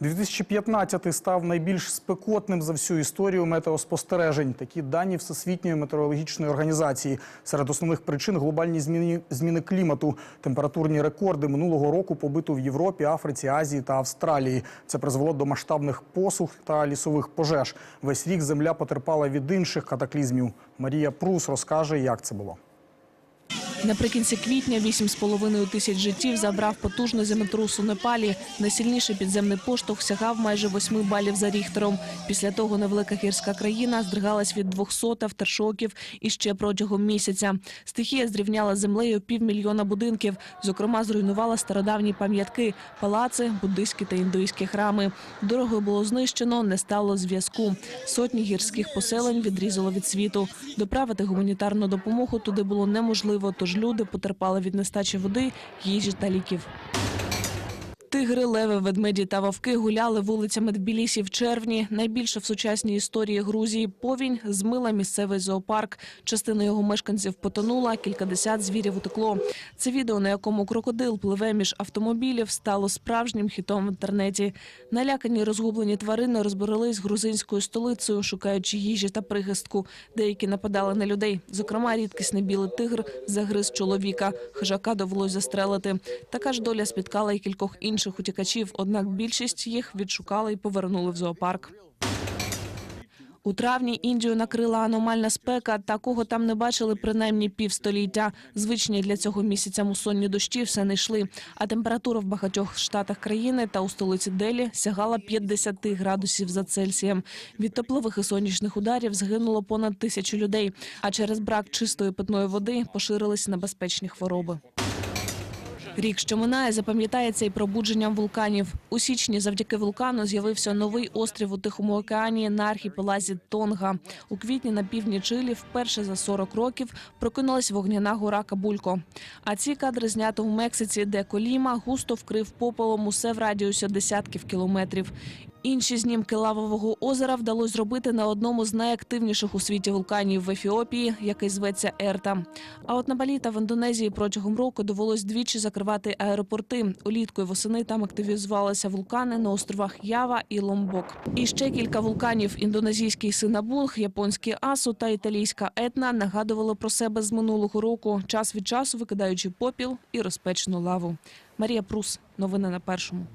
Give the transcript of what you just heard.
2015 став найбільш спекотним за всю історію метеоспостережень. Такі дані Всесвітньої метеорологічної організації. Серед основних причин глобальні зміни клімату. Температурні рекорди минулого року побиту в Європі, Африці, Азії та Австралії. Це призвело до масштабних посух та лісових пожеж. Весь рік земля потерпала від інших катаклізмів. Марія Прус розкаже, як це було. Наприкінці квітня 8,5 тисяч життів забрав потужний землетрус у Непалі. Найсильніший підземний поштовх сягав майже 8 балів за Ріхтером. Після того невелика гірська країна здригалась від 200 авторшоків і ще протягом місяця. Стихія зрівняла землею півмільйона будинків. Зокрема, зруйнувала стародавні пам'ятки, палаци, буддийські та індуїзькі храми. Дорогою було знищено, не стало зв'язку. Сотні гірських поселень відрізало від світу. Доправити гуманітарну допомогу туди було неможливо, тож люди потерпали від нестачі води, їжі та ліків. Тигри, леви, ведмеді та вовки гуляли вулицями Тбілісі в червні. Найбільше в сучасній історії Грузії повінь змила місцевий зоопарк. Частина його мешканців потонула, кількадесят звірів утекло. Це відео, на якому крокодил пливе між автомобілів, стало справжнім хітом в інтернеті. Налякані розгублені тварини розбирались грузинською столицею, шукаючи їжі та прихистку. Деякі нападали на людей. Зокрема, рідкісний білий тигр загриз чоловіка. Хижака довелось застрелити. Така ж доля спіткала й кількох інших утікачів. Однак більшість їх відшукали і повернули в зоопарк. У травні Індію накрила аномальна спека. Такого там не бачили принаймні півстоліття. Звичні для цього місяця мусонні дощі все не йшли. А температура в багатьох штатах країни та у столиці Делі сягала 50 градусів за Цельсієм. Від теплових і сонячних ударів згинуло понад тисячу людей. А через брак чистої питної води поширились небезпечні хвороби. Рік, що минає, запам'ятається і пробудженням вулканів. У січні завдяки вулкану з'явився новий острів у Тихому океані на архіпелазі Тонга. У квітні на півдні Чилі вперше за 40 років прокинулась вогняна гора Кабулько. А ці кадри знято в Мексиці, де Коліма густо вкрив попелом усе в радіусі десятків кілометрів. Інші знімки лавового озера вдалося зробити на одному з найактивніших у світі вулканів в Ефіопії, який зветься Ерта. А от на Балі та в Індонезії протягом року довелось двічі закривати аеропорти. Улітку і восени там активізувалися вулкани на островах Ява і Ломбок. І ще кілька вулканів: індонезійський Синабунг, японський Асу та італійська Етна нагадували про себе з минулого року, час від часу викидаючи попіл і розпечену лаву. Марія Прус, новини на першому.